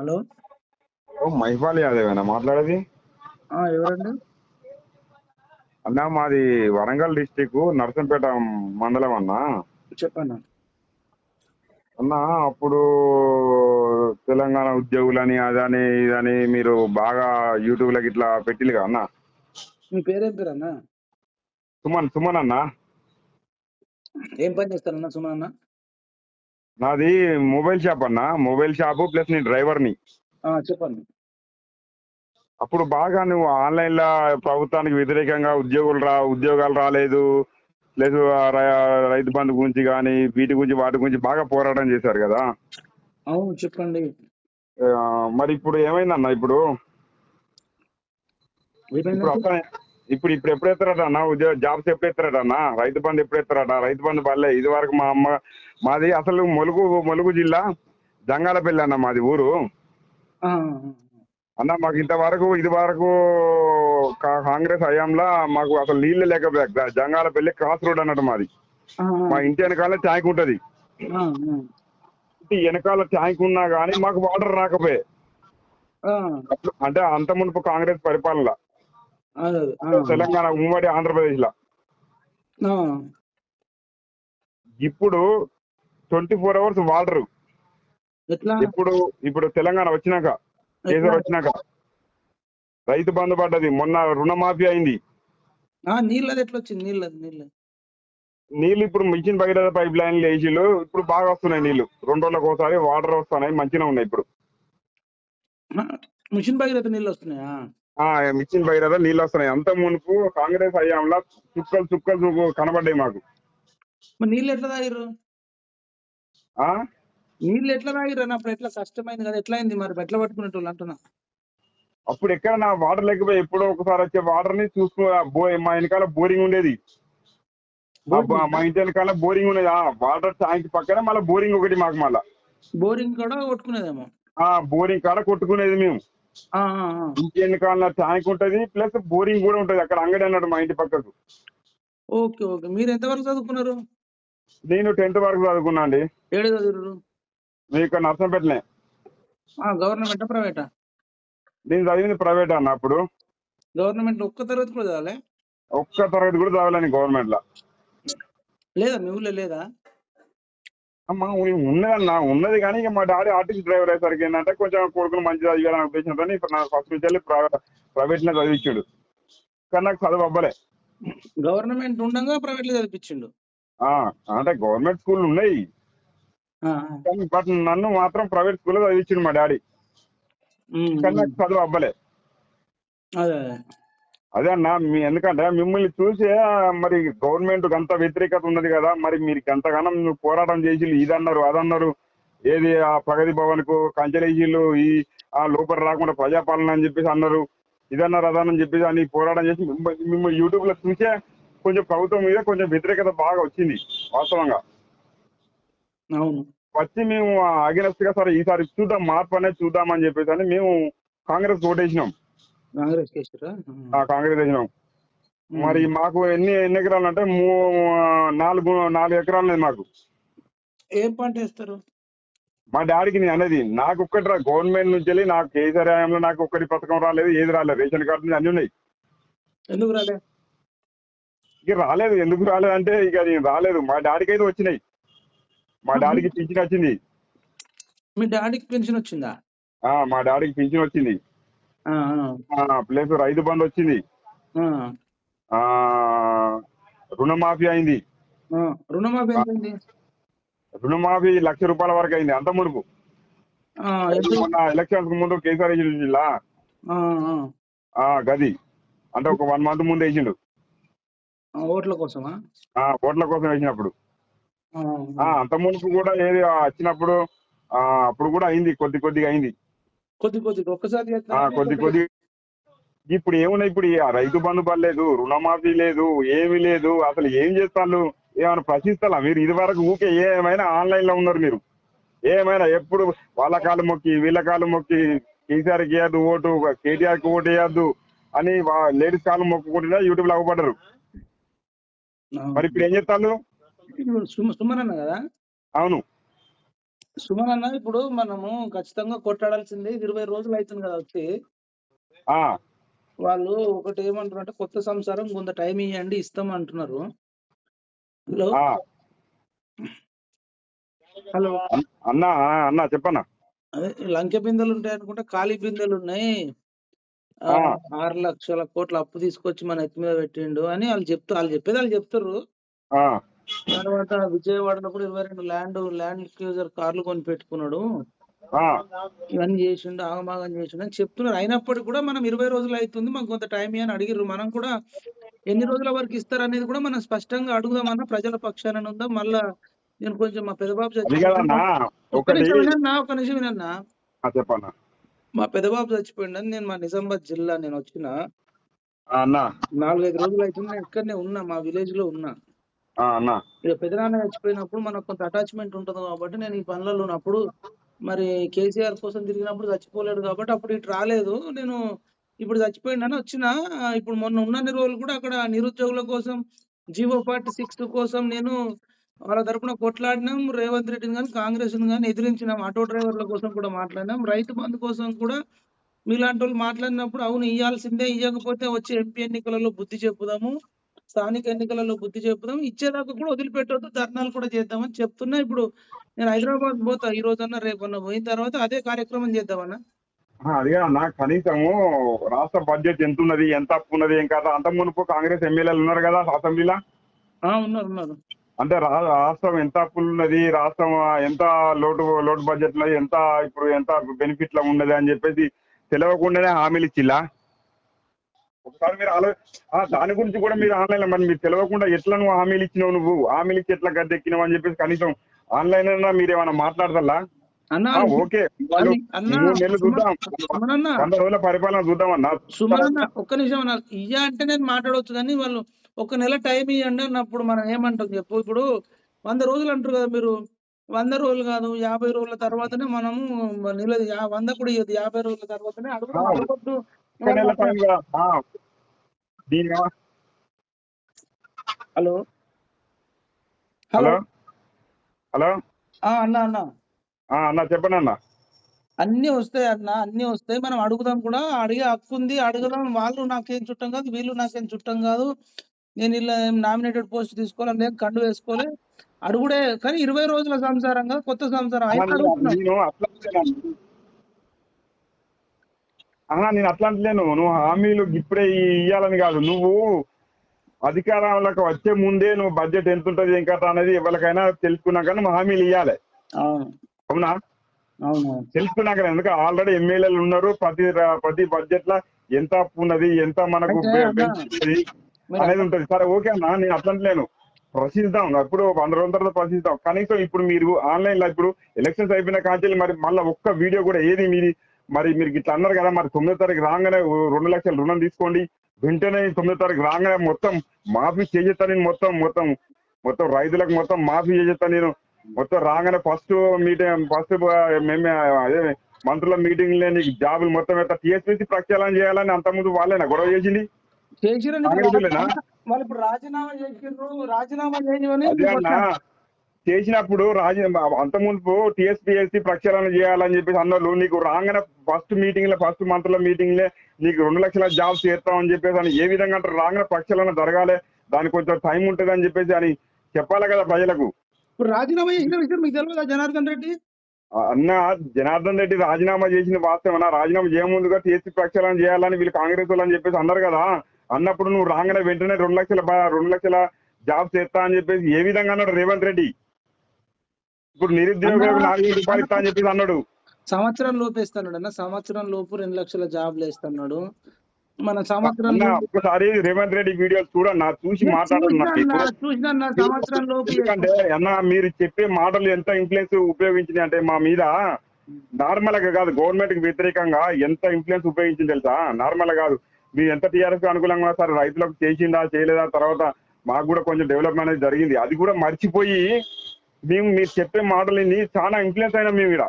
Hello? ఓ మైపాల్ యాదవేనా మాట్లాడేది? ఆ, ఎవరండి? అన్నా మాది వరంగల్ డిస్టిక్ నర్సంపేట మండలం అన్నా. చెప్పండి. అన్నా అప్పుడు తెలంగాణ ఉద్యోగులని అదని ఇదని మీరు బాగా యూట్యూబ్ లకి ఇట్లా పెట్టిల్లుగా అన్న? మీ పేరేం పేరు అన్న? సుమన్ సుమన్ అన్న? ఏం పని చేస్తారన్న సుమన్ అన్న? నాది మొబైల్ షాప్ అన్న. మొబైల్ షాపు ప్లస్ నేను డ్రైవర్ని. చెప్పండి. అప్పుడు బాగా నువ్వు ఆన్లైన్లో ప్రభుత్వానికి వ్యతిరేకంగా ఉద్యోగులు రా ఉద్యోగాలు రాలేదు. రై- రైతు బంధు గురించి కానీ వీటి గురించి వాటి గురించి బాగా పోరాటం చేశారు కదా. అవును చెప్పండి. మరి ఇప్పుడు ఏమైందన్న ఇప్పుడు? ఇప్పుడు ఇప్పుడు ఇప్పుడు ఎప్పుడు ఎత్తారట అన్న ఉద్యోగ జాబ్స్ ఎప్పుడు ఎత్తారట అన్న రైతు బంధు ఎప్పుడు ఎత్తారట రైతు బంధు పర్లే ఇది వరకు మా అమ్మ మాది అసలు ములుగు ములుగు జిల్లా జంగాలపల్లి అన్న మాది ఊరు. అన్న మాకు ఇంతవరకు ఇది వరకు కాంగ్రెస్ హయాంలో మాకు అసలు నీళ్ళు లేకపోయా జంగాలపల్లి క్రాస్ రోడ్ అన్నట్టు మాది. మా ఇంటి వెనకాల ట్యాంక్ ఉంటది. వెనకాల ట్యాంక్ ఉన్నా గానీ మాకు వాటర్ రాకపోయే. అంటే అంత మునుపు కాంగ్రెస్ పరిపాలన. తెలంగాణ ఉమ్మడి ఆంధ్రప్రదేశ్లో ఇప్పుడు ట్వంటీ ఫోర్ అవర్స్ వాటర్ ఎట్లా? ఇప్పుడు ఇప్పుడు తెలంగాణ వచ్చినాక కేసీఆర్? వచ్చినాక రైతు బంధు పడ్డది. మొన్న రుణమాఫీ అయింది. ఆ, నీళ్ళది ఎట్లా వచ్చింది నీళ్ళది నీళ్ళది. నీళ్ళు ఇప్పుడు మిషన్ భగీరథ పైప్ లైన్లు వేసిళ్ళు. ఇప్పుడు బాగా వస్తున్నాయి నీళ్ళు రెండు రోజులకు ఒకసారి వాటర్ వస్తున్నాయి. మంచిగా ఉన్నాయి ఇప్పుడు. మిషన్ భగీరథ నీళ్ళు వస్తున్నాయా? మిషన్ భగీరథ నీళ్ళు వస్తున్నాయి. అంత మునుపు కాంగ్రెస్ హయాంలో చుక్కలు చుక్కలు కనబడ్డాయి మాకు. మరి నీళ్ళు ఎట్లా తాగిర్రు? ఆ? నీళ్ళు ఎట్లా తాగిర్రు? అప్పుడు ఎట్లా కష్టమైంది కదా ఎట్లా అయింది మరి? ఎట్లా పట్టుకునేటోళ్ళు అంటున్నా. అప్పుడు ఎక్కడ నా వాటర్ లేకపోయి ఎప్పుడో ఒకసారి వచ్చే వాటర్ని చూసుకో మా వెనకాల బోరింగ్ ఉండేది. మా ఇంటి వెనకాల బోరింగ్ ఉండేది. ఆ వాటర్ ట్యాంక్ పక్కన మళ్ళీ బోరింగ్ ఒకటి మాకు మళ్ళా. బోరింగ్ కూడా కొట్టుకునేదేమో? ఆ బోరింగ్ కాడ కొట్టుకునేది మేము. ఇంటి వెనకాల ట్యాంక్ ఉంటది ప్లస్ బోరింగ్ కూడా ఉంటది. అక్కడ అంగడి అన్నాడు మా ఇంటి పక్కకు. Okay okay. మీరు ఎంతవరకు చదువుకున్నారు? నేను టెన్త్ వరకు చదువుకున్నా అండి. ఏడు చదువురు మీకు నర్సంపేటనే. గవర్నమెంటా ప్రైవేటా? నేను చదివింది ప్రైవేట్ అన్న అప్పుడు. గవర్నమెంట్ ఒక్క తరగతి కూడా చదవాలి? ఒక్క తరగతి కూడా చదవలేని గవర్నమెంట్లో లేదా మీ ఊళ్ళో లేదా? అమ్మా ఉన్నదన్న ఉన్నది కానీ ఇక మా డాడీ ఆర్టీసీ డ్రైవర్ అయ్యేసరికి ఏంటంటే కొంచెం కొడుకును మంచి చదివాలని ఉద్దేశంతో ఇప్పుడు నాకు ఫస్ట్ నుంచి వెళ్ళి ప్రైవేట్లో చదివించాడు. కానీ నాకు చదువు అవ్వలే. గవర్నమెంట్ ఉండగా ప్రైవేట్లో చదివించిండు అంటే గవర్నమెంట్ స్కూల్ ఉన్నాయి. కానీ బట్ నన్ను మాత్రం ప్రైవేట్ స్కూల్లో చదివించాడు మా డాడీ. కానీ నాకు చదువు అవ్వలే. అదే అన్న మీ ఎందుకంటే మిమ్మల్ని చూసే మరి గవర్నమెంట్ అంత వ్యతిరేకత ఉన్నది కదా మరి మీరు ఎంతగానో పోరాటం చేసి ఇదన్నారు అదన్నారు ఏది ఆ ప్రగతి భవన్కు కంచెలేసిళ్ళు ఈ ఆ లోపల రాకుండా ప్రజాపాలన అని చెప్పేసి అన్నారు ఇదన్నారు అదన్నారు చెప్పేసి అని పోరాటం చేసి మిమ్మ- మిమ్మల్ని యూట్యూబ్లో చూసే కొంచెం ప్రభుత్వం మీద కొంచెం వ్యతిరేకత బాగా వచ్చింది వాస్తవంగా. అవును. వచ్చి మేము అగెనెస్ట్గా సరే ఈసారి చూద్దాం మార్పు అనేది చూద్దాం అని చెప్పేసి అని మేము కాంగ్రెస్ ఓటేసినాం. కాంగ్రెస్ వేసినాం మరి మాకు ఎన్ని ఎన్ని ఎకరాలు అంటే మూ- నాలుగు నాలుగు ఎకరాలు ఉన్నాయి మాకు. ఏం పంట వేస్తారు? మా డాడీకి నేను అనేది నాకు ఒక్కటి రా గవర్నమెంట్ నుంచి వెళ్ళి నాకు కేసీఆర్ హయాంలో నాకు ఒక్కటి పథకం రాలేదు ఏది రాలేదు రేషన్ కార్డు నుంచి అన్ని ఉన్నాయి. ఎందుకు రాలే? ఇక రాలేదు ఎందుకు రాలేదు అంటే ఇక నేను రాలేదు. మా డాడీకి అయితే వచ్చినాయి. మా డాడీకి పింఛన్ వచ్చింది. మీ డాడీకి పెన్షన్ వచ్చిందా? ఆ మా డాడీకి పింఛన్ వచ్చింది. ప్లస్ రైతు బంధు వచ్చింది. రుణమాఫీ అయింది. రుణమాఫీ లక్ష రూపాయల వరకు అయింది అంత మునుపు ఎలక్షన్స్ ముందు కేసీఆర్ జిల్లా ఆ. ఆ. గది. అంటే ఒక వన్ మంత్ ముందు వేసిండు ఓట్ల కోసమా? ఓట్ల కోసం వేసినప్పుడు. అంత మునుపు కూడా ఏది వచ్చినప్పుడు అప్పుడు కూడా అయింది కొద్ది కొద్దిగా అయింది. కొద్ది కొద్ది ఒక్కసారి? కొద్ది కొద్ది ఇప్పుడు ఏమున్నాయి? ఇప్పుడు రైతు బంధు పడలేదు రుణమాఫీ లేదు ఏమీ లేదు. అసలు ఏం చేస్తాను ఏమైనా ప్రశ్నిస్తారా మీరు? ఇది వరకు ఊకే ఏమైనా ఆన్లైన్లో ఉన్నారు మీరు. ఏమైనా ఎప్పుడు వాళ్ళ కాలు మొక్కి వీళ్ళ కాలు మొక్కి కేసీఆర్కి వేయద్దు ఓటు కేటీఆర్కి ఓటు వేయద్దు అని లేడీస్ కాలు మొక్కుకుంటున్నా యూట్యూబ్లో అవ్వబడ్డారు. మరి ఇప్పుడు ఏం చేస్తాను ఇప్పుడు సుమ సుమన్ అన్న కదా? అవును. సుమన్ అన్న ఇప్పుడు మనము ఖచ్చితంగా కొట్లాడాల్సిందే ఇరవై రోజులు అవుతుంది కదా వచ్చి. వాళ్ళు ఒకటి ఏమంటారు అంటే కొత్త సంసారం కొంత టైం ఇవ్వండి ఇస్తాం అంటున్నారు. హలో. హలో? అన్- అన్న అన్న చెప్పన్న. లంకె బిందెలు ఉంటాయి అనుకుంటే ఖాళీ బిందెలు ఉన్నాయి. ఆరు లక్షల కోట్ల అప్పు తీసుకొచ్చి మన ఎత్తి మీద పెట్టిండు అని వాళ్ళు చెప్తారు వాళ్ళు చెప్పేది వాళ్ళు చెప్తారు. తర్వాత విజయవాడలో కూడా ఇరవై రెండు ల్యాండ్ ల్యాండ్ క్రూజర్ కార్లు కొని పెట్టుకున్నాడు ఇవన్నీ చేసిండు ఆగమాగం చేసిండు అని చెప్తున్నారు. అయినప్పటికీ కూడా మనం ఇరవై రోజులు అవుతుంది మాకు కొంత టైం అని అడిగిర్రు. మనం కూడా ఎన్ని రోజుల వరకు ఇస్తారు అనేది కూడా మనం స్పష్టంగా అడుగుదామన్నా ప్రజల పక్షాన ఉందాం. మళ్ళా నేను కొంచెం మా పెదబాబు ఒక్క ఒకటి నిమిషం వినన్నా మా పెదబాబు చచ్చిపోయిండని నేను మా నిజామాబాద్ జిల్లా నేను వచ్చిన నాలుగైదు రోజులు అవుతుంది నేను ఇక్కడనే ఉన్నా మా విలేజ్లో ఉన్నా. అన్న. ఇక పెదనాన్న చచ్చిపోయినప్పుడు మనకు కొంత అటాచ్మెంట్ ఉంటుంది కాబట్టి నేను ఈ పనులలో ఉన్నప్పుడు మరి కేసీఆర్ కోసం తిరిగినప్పుడు చచ్చిపోలేడు కాబట్టి అప్పుడు ఇటు రాలేదు. నేను ఇప్పుడు చచ్చిపోయిందని వచ్చిన ఇప్పుడు మొన్న ఉన్నన్ని రోజులు కూడా అక్కడ నిరుద్యోగుల కోసం జీవో పార్టీ సిక్స్ కోసం నేను వాళ్ళ తరపున కొట్లాడినాం. రేవంత్ రెడ్డిని కానీ కాంగ్రెస్ కానీ ఎదిరించినాం. ఆటో డ్రైవర్ల కోసం కూడా మాట్లాడినాం. రైతు బంధు కోసం కూడా మీలాంటి వాళ్ళు మాట్లాడినప్పుడు అవును ఇవ్వాల్సిందే ఇవ్వకపోతే వచ్చే ఎంపీ ఎన్నికలలో బుద్ధి చెప్పుదాము. స్థానిక ఎన్నికలలో బుద్ధి చెప్పుదాం. ఇచ్చేదాకా కూడా వదిలిపెట్టొద్దు. ధర్నాలు కూడా చేద్దామని చెప్తున్నా. ఇప్పుడు నేను హైదరాబాద్ పోతా ఈ రోజన్నా రేపన్నా పోయిన తర్వాత అదే కార్యక్రమం చేద్దామన్నా అదే అన్న. కనీసము రాష్ట్ర బడ్జెట్ ఎంత ఉన్నది ఎంత అప్పు ఉన్నది ఏం కదా. అంత మునుపు కాంగ్రెస్ ఎమ్మెల్యేలు ఉన్నారు కదా అసెంబ్లీలో? ఉన్నారు ఉన్నారు. అంటే రాష్ట్రం ఎంత అప్పులు ఉన్నది రాష్ట్రం ఎంత లోటు లోటు బడ్జెట్ ఎంత ఇప్పుడు ఎంత బెనిఫిట్లో ఉన్నది అని చెప్పేసి తెలియకుండానే హామీలు ఇచ్చిలా ఒకసారి మీరు ఆలో దాని గురించి కూడా మీరు ఆన్లైన్లో మరి మీరు తెలియకుండా ఎట్లా నువ్వు హామీలు ఇచ్చినావు నువ్వు? హామీలు ఇచ్చి ఎట్లా గద్దెక్కినావు అని చెప్పేసి కనీసం ఆన్లైన్ అయినా మీరు ఏమైనా అన్న ఆ, ఓకే. అన్న మూడు నెలలు చూద్దాం. వంద రోజుల పరిపాలన చూద్దామన్నా సుమనన్న ఒక్క నిమిషం అన్న. ఇయ్య అంటే నేను మాట్లాడవచ్చు కానీ వాళ్ళు ఒక నెల టైం ఇవ్వండి అన్నప్పుడు మనం ఏమంటాం చెప్పు? ఇప్పుడు వంద రోజులు అంటారు కదా మీరు. వంద రోజులు కాదు యాభై రోజుల తర్వాతనే మనము నిల యా- వంద కూడా ఇయ్యదు యాభై రోజుల తర్వాతనే అడుగుదాం. దీని హలో? హలో? హలో? అన్న అన్న. అన్న చెప్పండి అన్న. అన్ని వస్తాయి అన్న అన్ని వస్తాయి. మనం అడుగుదాం కూడా. అడిగే హక్కు ఉంది అడుగుదాం. వాళ్ళు నాకేం చుట్టం కాదు వీళ్ళు నాకేం చుట్టం కాదు. నేను ఇలా నామినేటెడ్ పోస్ట్ తీసుకోవాలి? లేదు కండు వేసుకోలే. అడుగుడే కానీ ఇరవై రోజుల సంసారం. కదా కొత్త సంసారం అన్న, అడుగుతున్నాం నేను అట్లా అంటలేను. ఆహా, నేను అట్లా అంటలేను నువ్వు హామీలు ఇప్పుడే ఇవ్వాలని కాదు. నువ్వు అధికారంలోకి వచ్చే ముందే నువ్వు బడ్జెట్ ఎంత ఉంటుంది ఏం కథ అనేది ఎవరికైనా తెలుసుకున్నాక నువ్వు హామీలు ఇవ్వాలి అవును. తెలుసుకున్నాక ఎందుకంటే ఆల్రెడీ ఎమ్మెల్యేలు ఉన్నారు. ప్రతి ప్రతి బడ్జెట్లో ఎంత అప్పు ఉన్నది ఎంత మనకు అనేది ఉంటది. సరే ఓకే అన్న నేను అట్లా అంటలేను ప్రశ్నిద్దాం. అప్పుడు వంద రోజుల తర్వాత ప్రశ్నిద్దాం. కనీసం ఇప్పుడు మీరు ఆన్లైన్లో ఇప్పుడు ఎలక్షన్స్ అయిపోయిన కాంచెల్లి మరి మళ్ళీ ఒక్క వీడియో కూడా ఏది మీది? మరి మీరు ఇట్లా అన్నారు కదా మరి తొమ్మిదో తారీఖు రాగానే రెండు లక్షల రుణం తీసుకోండి. వెంటనే తొమ్మిదో తారీఖు రాగానే మొత్తం మాఫీ చేసేస్తా నేను మొత్తం మొత్తం మొత్తం రైతులకు మొత్తం మాఫీ చేసేస్తా నేను. మొత్తం రాగానే ఫస్ట్ మీటింగ్ ఫస్ట్ మేమే అదే మంత్రుల మీటింగ్లో నీకు జాబులు మొత్తం ఎట్లా టీఎస్పీసీ ప్రక్షాళన చేయాలని అంత ముందు వాళ్ళేనా గొడవ చేసింది? వాళ్ళు ఇప్పుడు రాజీనామా చేసిండ్రు రాజీనామా చేసినప్పుడు రాజీ అంత మునుపు టీఎస్పీఎస్సీ ప్రక్షాళన చేయాలని చెప్పేసి అన్నారు నీకు రాగానే ఫస్ట్ మీటింగ్లో ఫస్ట్ మంత్రుల మీటింగ్ లే నీకు రెండు లక్షల జాబ్స్ చేస్తామని చెప్పేసి అని ఏ విధంగా అంటారు రాగానే ప్రక్షాళన జరగాలి దానికి కొంచెం టైం ఉంటుంది అని చెప్పేసి అని చెప్పాలి కదా ప్రజలకు. ఇప్పుడు రాజీనామా చేసిన విషయం మీకు తెలియదా జనార్దన్ రెడ్డి? అన్న జనార్దన్ రెడ్డి రాజీనామా చేసిన వాస్తవమన్నా రాజీనామా చేయముందుగా టీఎస్పీ ప్రక్షాళన చేయాలని వీళ్ళు కాంగ్రెస్ వాళ్ళు అని చెప్పేసి అన్నారు కదా అన్నప్పుడు నువ్వు రాగానే వెంటనే రెండు లక్షల రెండు లక్షల జాబ్స్ చేస్తా అని చెప్పేసి ఏ విధంగా అన్నాడు రేవంత్ రెడ్డి? ఇప్పుడు నిరుద్యోగులకు అన్నా, నాలుగు వేల రూపాయలు ఇస్తా అని చెప్పేసి అన్నాడు. సంవత్సరం లోపు వేస్తున్నాడు అన్న సంవత్సరం లోపు రెండు లక్షల జాబ్లు వేస్తున్నాడు మన సంవత్సరం అన్న లోపు- ఒకసారి రేవంత్ రెడ్డి వీడియో చూడన్నా చూసి నేను మాట్లాడన్నా చూసినా అన్న, చూసినా అన్న, సంవత్సరం లోపు ఎందుకంటే అన్న మీరు చెప్పే మాటలు ఎంత ఇన్ఫ్లుయెన్స్ ఉపయోగించినాయి అంటే మా మీద నార్మల్గా కాదు గవర్నమెంట్కి వ్యతిరేకంగా ఎంత ఇన్ఫ్లుయెన్స్ ఉపయోగించింది తెలుసా? నార్మల్ కాదు. మీరు ఎంత టీఆర్ఎస్ అనుకూలంగా ఉన్నా సరే రైతులకు చేసిందా చేయలేదా తర్వాత మాకు కూడా కొంచెం డెవలప్మెంట్ అనేది జరిగింది. అది కూడా మర్చిపోయి మేము మీరు చెప్పే మాటలని చాలా ఇన్ఫ్లుయెన్స్ అయినా మేము ఇక్కడ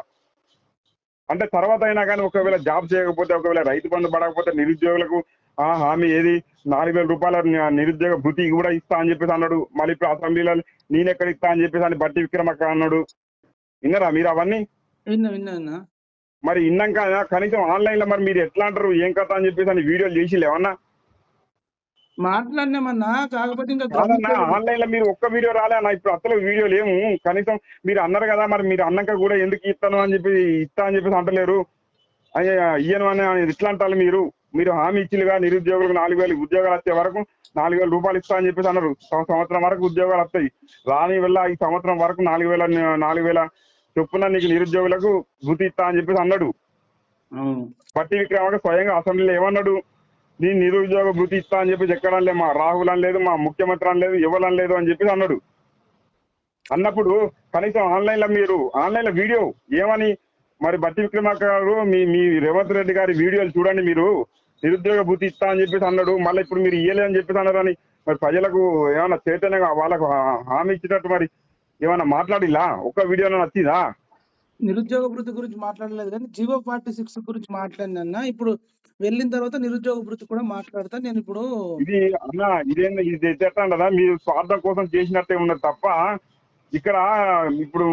అంటే తర్వాత అయినా కానీ ఒకవేళ జాబ్ చేయకపోతే ఒకవేళ రైతు బంధు పడకపోతే నిరుద్యోగులకు ఆ హామీ ఏది? నాలుగు వేల రూపాయల నిరుద్యోగ భృతి కూడా ఇస్తా అని చెప్పేసి అన్నాడు. మళ్ళీ ఇప్పుడు అసెంబ్లీలో నేను ఎక్కడ ఇస్తా అని చెప్పేసి అని బట్టి విక్రమక్క అన్నాడు. విన్నారా మీరు అవన్నీ? విన్నా విన్నా విన్నా. మరి ఇన్నాక కనీసం ఆన్లైన్లో మరి మీరు ఎట్లా అంటారు? ఏం కథ అని చెప్పేసి అని వీడియోలు చేసి ఏమన్నా మాట్లాడినామన్నా కాకపోతే ఇంకా ఆన్లైన్లో మీరు ఒక్క వీడియో రాలే అన్న ఇప్పుడు అసలు వీడియో లేవు. కనీసం మీరు అన్నారు కదా మరి మీరు అన్నాక కూడా ఎందుకు ఇస్తాను అని చెప్పి ఇస్తా అని చెప్పేసి అంటలేరు. ఇయ్యను అని ఇట్లా అంటారు మీరు? మీరు హామీ ఇచ్చిలుగా నిరుద్యోగులకు నాలుగు వేలు ఉద్యోగాలు వచ్చే వరకు నాలుగు వేల రూపాయలు ఇస్తా అని చెప్పేసి అన్నారు. సంవత్సరం వరకు ఉద్యోగాలు వస్తాయి. రాని వల్ల ఈ సంవత్సరం వరకు నాలుగు వేల నాలుగు వేల చొప్పున నీకు నిరుద్యోగులకు ఇస్తా అని చెప్పేసి అన్నాడు. పట్టి విక్రమార్క స్వయంగా అసెంబ్లీలో ఏమన్నాడు? నీ నిరుద్యోగ భృతి ఇస్తా అని చెప్పి ఎక్కడం లేదు మా రాహుల్ అని లేదు మా ముఖ్యమంత్రి అని లేదు ఇవ్వాలని లేదు అని చెప్పేసి అన్నాడు. అన్నప్పుడు కనీసం ఆన్లైన్లో మీరు ఆన్లైన్లో వీడియో ఏమని? మరి బట్టి విక్రమార్క గారు మీ మీ రేవంత్ రెడ్డి గారి వీడియోలు చూడండి మీరు. నిరుద్యోగ భృతి ఇస్తా అని చెప్పేసి అన్నాడు. మళ్ళీ ఇప్పుడు మీరు ఇయ్యలే అని చెప్పేసి అన్నారని. మరి ప్రజలకు ఏమైనా చైతన్యంగా వాళ్ళకు హామీ ఇచ్చినట్టు మరి ఏమైనా మాట్లాడిలా? ఒక్క వీడియోలో నచ్చిందా? నిరుద్యోగ వృత్తి గురించి మాట్లాడలేదు కానీ జీవో ఫార్టీ సిక్స్ గురించి మాట్లాడినా ఇప్పుడు వెళ్ళిన తర్వాత నిరుద్యోగ వృత్తి కూడా మాట్లాడతా. నేను ఇప్పుడు ఇది అన్న ఇదేంది? ఇది ఎట్లా మీరు స్వార్థం కోసం చేసినట్టే ఉన్నది తప్ప ఇక్కడ ఇప్పుడు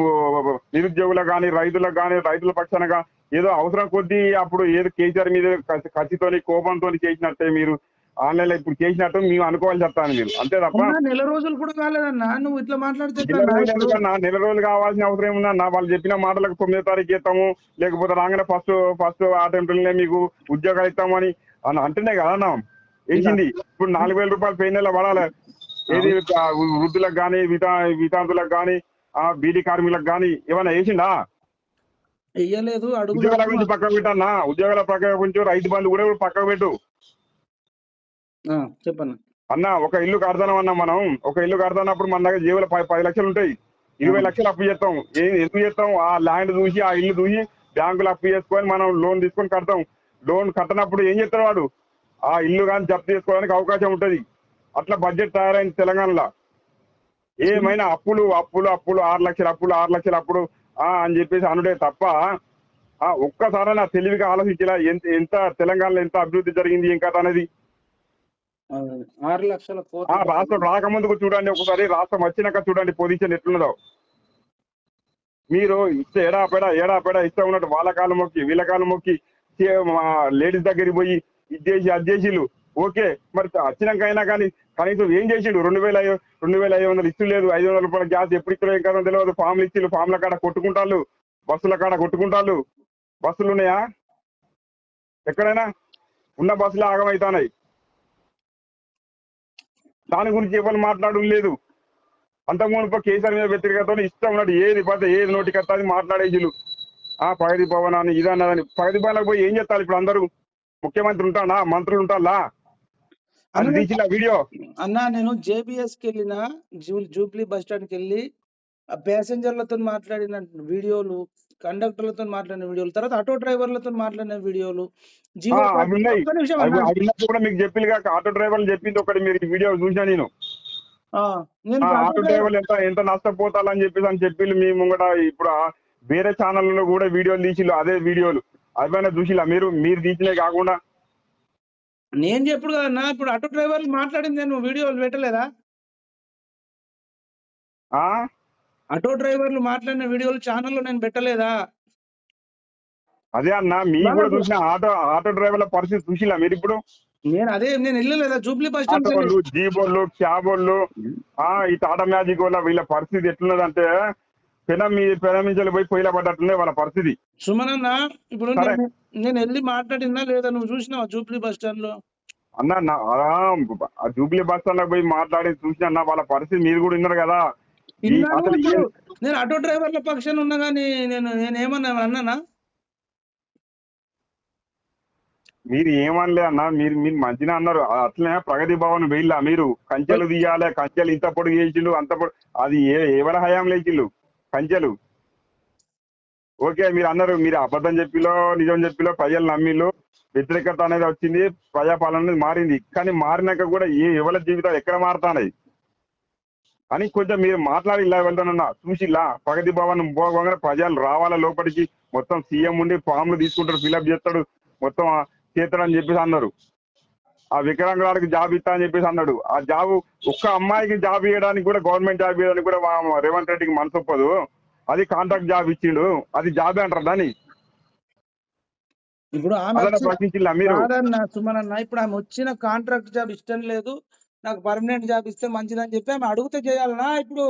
నిరుద్యోగులకు కానీ రైతులకు కానీ రైతుల పక్షానగా ఏదో అవసరం కొద్దీ అప్పుడు ఏదో కేసీఆర్ మీద కసి- కసితోని కోపంతో చేసినట్టే మీరు ఆన్లైన్లో ఇప్పుడు చేసినట్టు మేము అనుకోవాలి చెప్తాను మీరు. అంతే తప్ప నెల రోజులు కూడా కాలేదన్నా నువ్వు ఇట్లా మాట్లాడితే నెల రోజులు కావాల్సిన అవసరం ఏముందన్న వాళ్ళు చెప్పిన మాటలకు తొమ్మిదో తారీఖు ఇస్తాము లేకపోతే రాగానే ఫస్ట్ ఫస్ట్ అటెంప్ట్లనే మీకు ఉద్యోగాలు ఇస్తామని అని అంటేనే కదా అన్న. వేసింది ఇప్పుడు నాలుగు వేల రూపాయలు పెయిన్ నెల పడాలి. ఏది ఆ వృద్ధులకు కానీ వితా వితాంతులకు కానీ ఆ బీడీ కార్మికులకు కానీ ఏమైనా అడుగు ఉద్యోగాల గురించి పక్కకు పెట్టన్నా. ఉద్యోగాల పక్కకు గురించి రైతు బంధు కూడా పక్కకు పెట్టు. ఆ, చెప్పన్నా. అన్న ఒక ఇల్లు కడతాం అన్న మనం. ఒక ఇల్లు కడతానప్పుడు మన దగ్గర జేబులో పది పది లక్షలు ఉంటాయి. ఇరవై లక్షలు అప్పు చేస్తాం. ఏం ఎందుకు చేస్తాం? ఆ ల్యాండ్ చూసి ఆ ఇల్లు చూసి బ్యాంకులో అప్పు చేసుకొని మనం లోన్ తీసుకొని కడతాం. లోన్ కట్టనప్పుడు ఏం చేస్తాడు వాడు? ఆ ఇల్లు కానీ జప్తు చేసుకోవడానికి అవకాశం ఉంటది. అట్లా బడ్జెట్ తయారైంది తెలంగాణలో. ఏమైనా అప్పులు అప్పులు అప్పులు ఆరు లక్షల అప్పులు ఆరు లక్షల అప్పులు ఆ అని చెప్పేసి అనుడే తప్ప ఆ ఒక్కసారి నా తెలివిగా ఆలోచించేలా ఎంత ఎంత తెలంగాణలో ఎంత అభివృద్ధి జరిగింది ఏం కథ అనేది. ఆరు లక్షల ఆ రాష్ట్రం రాకముందుకు చూడండి ఒకసారి రాష్ట్రం వచ్చినాక చూడండి పొజిషన్ ఎట్లున్నదో మీరు ఇస్తే ఎడా పెడ ఎడా పెడ ఇష్టం ఉన్నట్టు వాళ్ళ కాలం మొక్కి వీళ్ళ కాలం మొక్కి లేడీస్ దగ్గరికి పోయి ఇది చేసి అది చేసిళ్ళు ఓకే మరి వచ్చినాక అయినా కానీ కనీసం ఏం చేసిండు? రెండు వేల రెండు వేల ఐదు వందలు ఇస్తులేదు ఐదు వందల రూపాయల గ్యాస్ ఎప్పుడు ఇస్తారో ఏం కదా తెలియదు ఫామ్లు ఇచ్చిళ్ళు ఫామ్ల కాడ కొట్టుకుంటాళ్ళు బస్సుల కాడ కొట్టుకుంటాళ్ళు. బస్సులు ఉన్నాయా? ఎక్కడైనా? ఉన్న బస్సులు ఆగమవుతాయి దాని గురించి ఎవరు మాట్లాడడం లేదు. అంతకుముందు కేసీఆర్ మీద వ్యతిరేకత ఇష్టం ఉన్నట్టు ఏది పడితే ఏది నోటికి వస్తే అది మాట్లాడేజులు ఆ ప్రగతి భవన్ అని ఇదన్నదని ప్రగతి భవన్ పోయి ఏం చేస్తారు ఇప్పుడు అందరూ? ముఖ్యమంత్రి ఉంటాడా? మంత్రులు ఉంటారా? అది తీసిన వీడియో. అన్నా నేను జేబిఎస్కి వెళ్ళిన జూ- జూబ్లీ బస్ స్టాండ్కి వెళ్ళి ఆ ప్యాసింజర్లతో మాట్లాడిన వీడియోలు కండక్టర్లతో మాట్లాడిన వీడియోలు తర్వాత ఆటో డ్రైవర్లతో మాట్లాడిన వీడియోలు జీవో కూడా మీకు ఆటో డ్రైవర్లు చెప్పింది ఒకటి మీరు వీడియో చూసినా నేను. ఆటో డ్రైవర్ డ్రైవర్లు ఎంత ఎంత నష్టపోతారని చెప్పేసి అని చెప్పి మీ ముంగట ఇప్పుడు వేరే ఛానళ్ళలో కూడా వీడియోలు తీసిళ్ళు అదే వీడియోలు. అవైనా చూసిలా మీరు? మీరు తీసినే కాకుండా. నేను చెప్పుడు కదన్నా ఇప్పుడు ఆటో డ్రైవర్లు మాట్లాడింది నేను వీడియోలు పెట్టలేదా? ఆ? ఆటో డ్రైవర్లు మాట్లాడిన వీడియోలు ఛానల్లో నేను పెట్టలేదా? అదే అన్న మీ కూడా చూసిన ఆటో ఆటో డ్రైవర్ల పరిస్థితి చూసిలా మీరు ఇప్పుడు? నేను అదే నేను వెళ్ళలేదా? జూబ్లీ బస్ స్టాండ్ జీబోళ్ళు క్యాబోళ్ళు ఆ ఈ టాటా మ్యాజిక్ వల్ల వీళ్ళ పరిస్థితి ఎట్లున్నదంటే పెనం మీ పెనం నుంచి పోయి పొయ్యిల పడ్డట్లుంది వాళ్ళ పరిస్థితి. సుమనన్న ఇప్పుడు. నేను- వెళ్ళి మాట్లాడినా లేదా నువ్వు చూసినావా జూబ్లీ బస్ స్టాండ్లో అన్న జూబ్లీ బస్ స్టాండ్ పోయి మాట్లాడి చూసిన అన్న వాళ్ళ పరిస్థితి మీరు కూడా విన్నారు కదా. నేను ఆటో డ్రైవర్ల పక్షాన ఉన్నా కానీ నేను నేను ఏమన్నా అన్నానా? మీరు ఏమనలే అన్న మీరు మీరు మంచిగా అన్నారు. అట్లనే ప్రగతి భవన్ వెళ్ళా మీరు కంచెలు తీయాలి కంచెలు ఇంత పొడుగు చేసిండు అంత పొడు అది ఏ ఎవరి హయాం లేచిళ్ళు కంచెలు. ఓకే మీరు అన్నారు మీరు అబద్ధం చెప్పిలో నిజం చెప్పిలో ప్రజలు నమ్మిలో వ్యతిరేకత అనేది వచ్చింది ప్రజాపాలన అనేది మారింది. కానీ మారినాక కూడా ఏ ఎవరి జీవితాలు ఎక్కడ మారుతాయి అని కొంచెం మీరు మాట్లాడి ఇలా వెళ్తానన్నా. చూసిలా ప్రగతి భవన్ పోగానే ప్రజలు రావాలా లోపలికి? మొత్తం సీఎం ఉండి ఫామ్లు తీసుకుంటాడు ఫిలప్ చేస్తాడు మొత్తం చేస్తాడు అని చెప్పేసి అన్నారు. ఆ వికలాంగులకు జాబ్ ఇస్తా అని చెప్పేసి అన్నాడు. ఆ జాబ్ ఒక్క అమ్మాయికి జాబ్ ఇవ్వడానికి కూడా గవర్నమెంట్ జాబ్ ఇవ్వడానికి కూడా రేవంత్ రెడ్డికి మనసు ఒప్పదు. అది కాంట్రాక్ట్ జాబ్ ఇచ్చిండు. అది జాబే అంటారు దాన్ని. ఇప్పుడు ఆమె ప్రశ్నించిల్లా మీరు? సుమన్ అన్న ఇప్పుడు ఆమె వచ్చిన కాంట్రాక్ట్ జాబ్ ఇష్టం లేదు. నాకు పర్మనెంట్ జాబ్ ఇస్తే మంచిదని చెప్పి ఆమె అడిగితే చేయాలనా ఇప్పుడు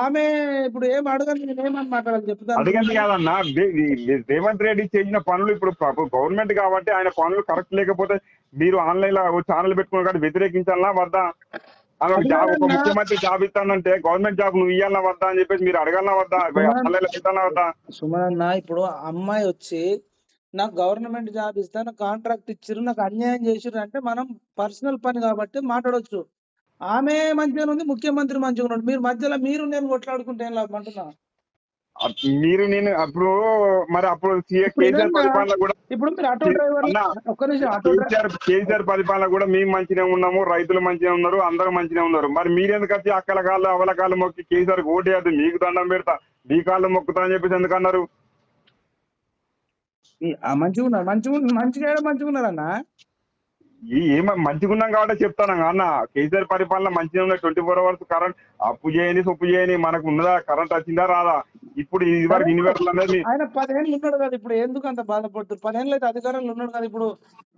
ఆమె ఇప్పుడు ఏం అడగదు నేను ఏమని మాట్లాడాలి చెప్తాను? అడగండి కాదన్నా. రేవంత్ రెడ్డి చేసిన పనులు ఇప్పుడు గవర్నమెంట్ కాబట్టి ఆయన పనులు కరెక్ట్ లేకపోతే మీరు ఆన్లైన్లో ఛానల్ పెట్టుకున్న కానీ వ్యతిరేకించాలనా వద్దా? ఒక జాబ్ ఒక ముఖ్యమంత్రి జాబ్ ఇస్తానంటే గవర్నమెంట్ జాబ్ నువ్వు ఇవ్వాలన్నా వద్దా అని చెప్పేసి మీరు అడగాలనా వద్దా? ఆన్లైన్లో పెట్టాలనా వద్దా? సుమన్ అన్న ఇప్పుడు అమ్మాయి వచ్చి నాకు గవర్నమెంట్ జాబ్ ఇస్తా నాకు కాంట్రాక్ట్ ఇచ్చిర్రు నాకు అన్యాయం చేసిర్రు అంటే మనం పర్సనల్ పని కాబట్టి మాట్లాడొచ్చు. ఆమె మంచిగా ఉంది ముఖ్యమంత్రి మంచిగా ఉన్నాడు. మీరు మధ్యలో మీరు నేను కొట్లాడుకుంటే ఏం లాభం అంటున్నా? మీరు నేను అప్పుడు మరి అప్పుడు పరిపాలన కూడా ఇప్పుడు మీరు ఆటో డ్రైవర్ అన్నా, ఒక్క నిమిషం ఆటో డ్రైవర్ కేసీఆర్ పరిపాలన కూడా మేము మంచిగా ఉన్నాము రైతులు మంచిగా ఉన్నారు అందరూ మంచిగా ఉన్నారు. మరి మీరెందుకు వచ్చి అక్కల కాళ్ళు అవల కాళ్ళు మొక్కి కేసీఆర్ ఓటు వేయద్దు? మీకు దండం పెడతా మీ కాళ్ళు మొక్కుతా అని చెప్పేసి ఎందుకు అన్నారు? ఈ- ఆ మంచిగా ఉన్నారు. మంచిగా మంచిగా మంచిగా ఉన్నారన్న? ఈ ఏమ మంచిగా ఉన్నాం కాబట్టి చెప్తాను అన్న. కేసీఆర్ పరిపాలన మంచిగా ఉన్నది ట్వంటీ ఫోర్ అవర్స్ కరెంట్ అప్పు చేయని సొప్పు చేయని మనకు ఉన్నదా? కరెంట్ వచ్చిందా రాదా? ఇప్పుడు ఇది వరకు అనేది ఆయన పదేళ్ళు ఉన్నాడు కదా ఇప్పుడు. ఎందుకు అంత బాధపడుతుంది పదేళ్ళు అయితే అధికారంలో ఉన్నాడు కదా ఇప్పుడు.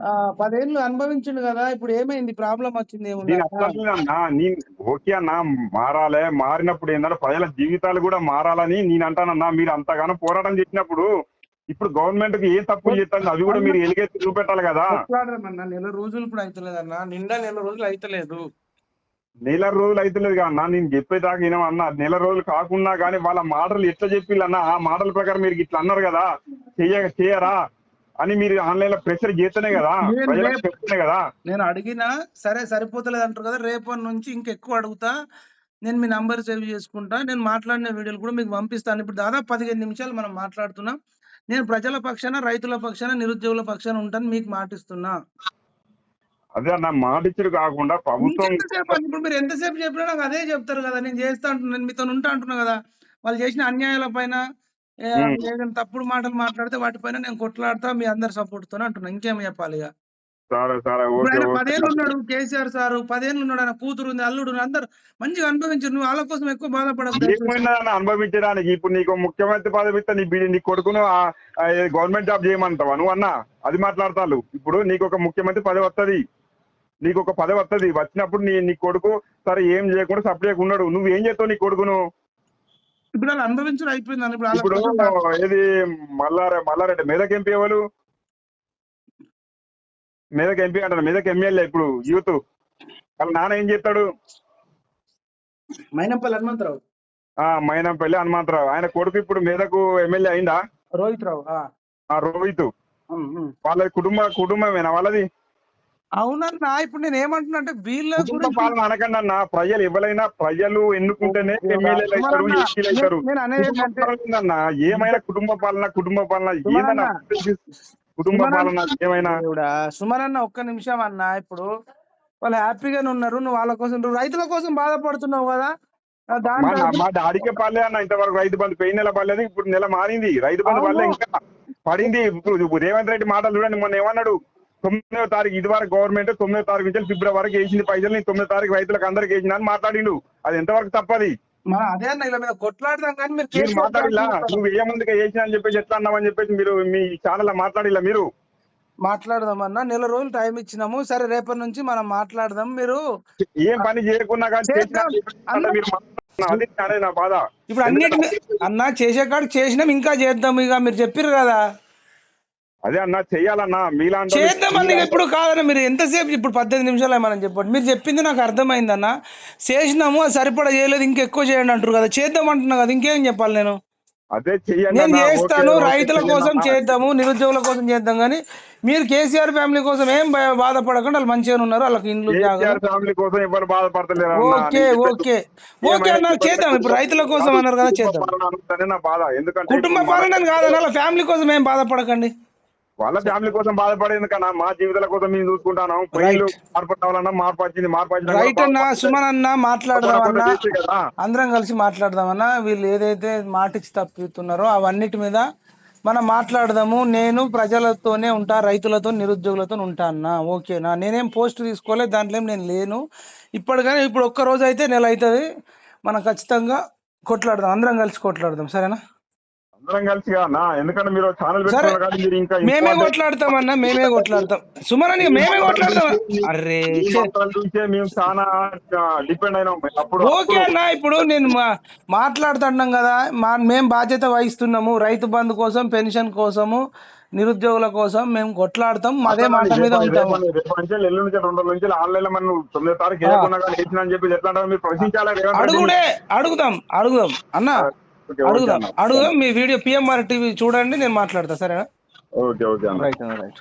ఆ పదేళ్ళు అనుభవించిండు కదా. ఇప్పుడు ఏమైంది? ప్రాబ్లం వచ్చింది అన్న. నేను ఓకే అన్న మారాలే. మారినప్పుడు ఏంటంటే ప్రజల జీవితాలు కూడా మారాలని నేను అంటానన్నా. మీరు అంతగానో పోరాటం చేసినప్పుడు ఇప్పుడు గవర్నమెంట్కి ఏం తప్పు చేస్తాను అవి కూడా మీరు ఎలుగెత్తి చూపెట్టాలి కదా. నెల రోజులు ఇప్పుడు అయితలేదన్న నిండా నెల రోజులు అయితలేదు. నెల రోజులు అయితలేదు అన్న నేను చెప్పేదాకా వినం అన్న నెల రోజులు కాకుండా కానీ వాళ్ళ మాటలు ఎట్లా చెప్పిల్లన్న ఆ మాటల ప్రకారం మీరు ఇట్లా అన్నారు కదా చెయ్య చేయరా అని మీరు ఆన్లైన్లో ప్రెషర్ చేస్తేనే కదా కదా. నేను అడిగినా సరే సరిపోతలేదు అంటారు కదా రేపటి నుంచి ఇంకెక్కువ అడుగుతా నేను మీ నంబర్ సేవ్ చేసుకుంటా నేను మాట్లాడిన వీడియోలు కూడా మీకు పంపిస్తాను. ఇప్పుడు దాదాపు పదిహేను నిమిషాలు మనం మాట్లాడుతున్నాం. నేను ప్రజల పక్షాన రైతుల పక్షాన నిరుద్యోగుల పక్షాన ఉంటాను మీకు మాటిస్తున్నా. అదే అన్న మాటిచ్చుడు కాకుండా ప్రభుత్వం? ఇప్పుడు మీరు ఎంతసేపు చెప్పినా నాకు అదే చెప్తారు కదా నేను చేస్తా అంటున్నా నేను మీతో ఉంటా అంటున్నా కదా. వాళ్ళు చేసిన అన్యాయాల పైన తప్పుడు మాటలు మాట్లాడితే వాటిపైన నేను కొట్లాడతా మీ అందరి సపోర్ట్తో అంటున్నా. ఇంకేం చెప్పాలి ఇక? సరే సరే ఓకే పదేళ్ళు ఉన్నాడు కేసీఆర్ సార్ పదేళ్ళు ఉన్నాడు ఆయన కూతురు ఉంది అల్లుడు అందరు మంచిగా అనుభవించారు. నువ్వు వాళ్ళ కోసం ఎక్కువ. ఏమైందని అనుభవించడానికి ఇప్పుడు నీకు ముఖ్యమంత్రి పదవి ఇస్తే నీ నీ కొడుకును గవర్నమెంట్ జాబ్ చేయమంటావా? నువ్వు అన్నా అది మాట్లాడతాను ఇప్పుడు నీకు ఒక ముఖ్యమంత్రి పదవి వస్తది నీకు ఒక పదవి వస్తది వచ్చినప్పుడు నీ నీ కొడుకు సరే ఏం చేయకుండా సపరేట్ ఉన్నాడు. నువ్వు ఏం చేస్తావు నీ కొడుకును? ఇప్పుడు వాళ్ళు అనుభవించడం అయిపోయింది. ఇప్పుడు వాళ్ళ. ఏది మల్లారె మల్లారెడ్డి మెదక్ ఎంపీ ఎవరు? మెదక్ ఎంపీ అంటారు మెదక్ ఎమ్మెల్యే ఇప్పుడు యూత్. వాళ్ళ నాన్న ఏం చేస్తాడు మైనంపల్లి హనుమంతరావు. ఆ మైనంపల్లి హనుమంతరావు. ఆయన కొడుకు ఇప్పుడు మెదకు ఎమ్మెల్యే అయిందా? రోహిత్ రావు ఆ. రోహిత్. వాళ్ళ కుటుంబ కుటుంబమేనా వాళ్ళది? అవునన్నా ఇప్పుడు నేను ఏమంటున్నా అంటే వీళ్ళ పాలన అనకండి అన్న ప్రజలు ఎవరైనా ప్రజలు ఎన్నుకుంటేనే ఎమ్మెల్యేలు అవుతారు అవుతారు ఏమైనా కుటుంబ పాలన కుటుంబ పాలన ఏదన్నా కుటుంబ పాలన ఏమైనా? దేవుడా సుమనన్న ఒక్క నిమిషం అన్న ఇప్పుడు. వాళ్ళు హ్యాపీగానే ఉన్నారు నువ్వు వాళ్ళ కోసం నువ్వు రైతుల కోసం బాధపడుతున్నావు కదా. మా డాడీకే పర్లే అన్న ఇంతవరకు రైతు బంధు పోయిన నెల పర్లేదు ఇప్పుడు నెల మారింది. రైతు బంధు అవును. ఇంకా. పడింది. ఇప్పుడు రేవంత్ రెడ్డి మాటలు చూడండి మొన్న ఏమన్నాడు? తొమ్మిదో తారీఖు ఇది వరకు గవర్నమెంట్ తొమ్మిదో తారీఖు నుంచి ఫిబ్రవరి వరకు వేసింది పైసలు నేను తొమ్మిదో తారీఖు రైతులకు అందరికి వేసిన అని మాట్లాడిండు. అది ఎంతవరకు తప్పది? మన అదే అన్న ఇలా మీద కొట్లాడదాం కానీ మీరు మాట్లాడిలా? నువ్వు ఏ ముందుగా వేసిన అని చెప్పేసి ఎట్లా అన్నావని చెప్పేసి మీరు మీ ఛానల్ మాట్లాడిలా మీరు? మాట్లాడదాం అన్న. నెల రోజులు టైం ఇచ్చినాము. సరే రేపటి నుంచి మనం మాట్లాడదాం. మీరు ఏం పని చేసినా బాధ. ఇప్పుడు అన్నిటి అన్న చేసే కాడికి చేసినాం. ఇంకా చేద్దాం ఇక. మీరు చెప్పారు కదా. అదే అన్న చెయ్యాలన్నా మీలాంటి చేద్దామని ఇక ఇప్పుడు కాదన్న మీరు ఎంతసేపు ఇప్పుడు పద్దెనిమిది నిమిషాలు మనం చెప్పండి. మీరు చెప్పింది నాకు అర్థమైందన్న. చేసినాము అది సరిపడా చేయలేదు ఇంకా ఎక్కువ చేయండి అంటారు కదా. చేద్దాం అంటున్నా కదా ఇంకేం చెప్పాలి నేను? అదే చెయ్యండి నేను. చేస్తాను రైతుల కోసం. చేద్దాము నిరుద్యోగుల కోసం చేద్దాం కానీ మీరు కేసీఆర్ ఫ్యామిలీ కోసం ఏం బాధపడకుండా వాళ్ళు మంచిగా ఉన్నారు వాళ్ళకి ఇండ్లు ఫ్యామిలీ కోసం ఎవరు బాధపడతలేరు. Okay okay. ఓకే అన్న చేద్దాం. ఇప్పుడు రైతుల కోసం అన్నారు కదా చేద్దాం. కుటుంబ పాలన కాదన్న వాళ్ళ ఫ్యామిలీ కోసం ఏం బాధపడకండి. వాళ్ళ ఫ్యామిలీ కోసం బాధపడేది కన్నా మా జీవితాల కోసం మేము చూసుకుంటాను. పొయ్యిలు మార్పు రావాలన్నా మార్పు వచ్చింది మార్పు రైట్ అన్న. సుమన్ అన్న మాట్లాడదాం అన్న. అందరం కలిసి మాట్లాడదామన్నా. వీళ్ళు ఏదైతే మాటిచ్చి తప్పుతున్నారో అవన్నిటి మీద మనం మాట్లాడదాము. నేను ప్రజలతోనే ఉంటా రైతులతో నిరుద్యోగులతో ఉంటా అన్న. ఓకేనా? నేనేం పోస్ట్ తీసుకోలేదు దాంట్లో నేను లేను. ఇప్పటికైనా ఇప్పుడు ఒక్క రోజు అయితే నెల అవుతుంది. మనం ఖచ్చితంగా కొట్లాడదాం అందరం కలిసి కొట్లాడదాం. సరేనా? అందరం కలిసి అన్న ఎందుకంటే మీరు ఛానల్. పెట్టుకున్నారు కానీ మీరు ఇంకా మేమే కొట్లాడతాం అన్న మేమే కొట్లాడతాం. సుమన్ మేమే కొట్లాడతాం అరే నుంచే మేము చాలా డిపెండ్ అయినాం. అప్పుడు ఓకే అన్న ఇప్పుడు నేను మాట్లాడుతున్నాం కదా మా మేము బాధ్యత వహిస్తున్నాము. రైతు బంధు కోసం పెన్షన్ కోసము నిరుద్యోగుల కోసం మేము కొట్లాడతాం. అదే మాట మీద ఉంటాము. ఎల్లుండి నుంచి రెండు రోజుల నుంచి ఆన్లైన్లో మనం తొమ్మిదో తారీఖు వేయకుండా కానీ వేసిన అని చెప్పి ఎట్లా మీరు ప్రశ్నించాలా? అడుగుడే అడుగుదాం అడుగుదాం. అన్న అడుగుదాం మీ వీడియో పిఎంఆర్ టీవీ చూడండి నేను మాట్లాడతా సరేనా? Okay okay right right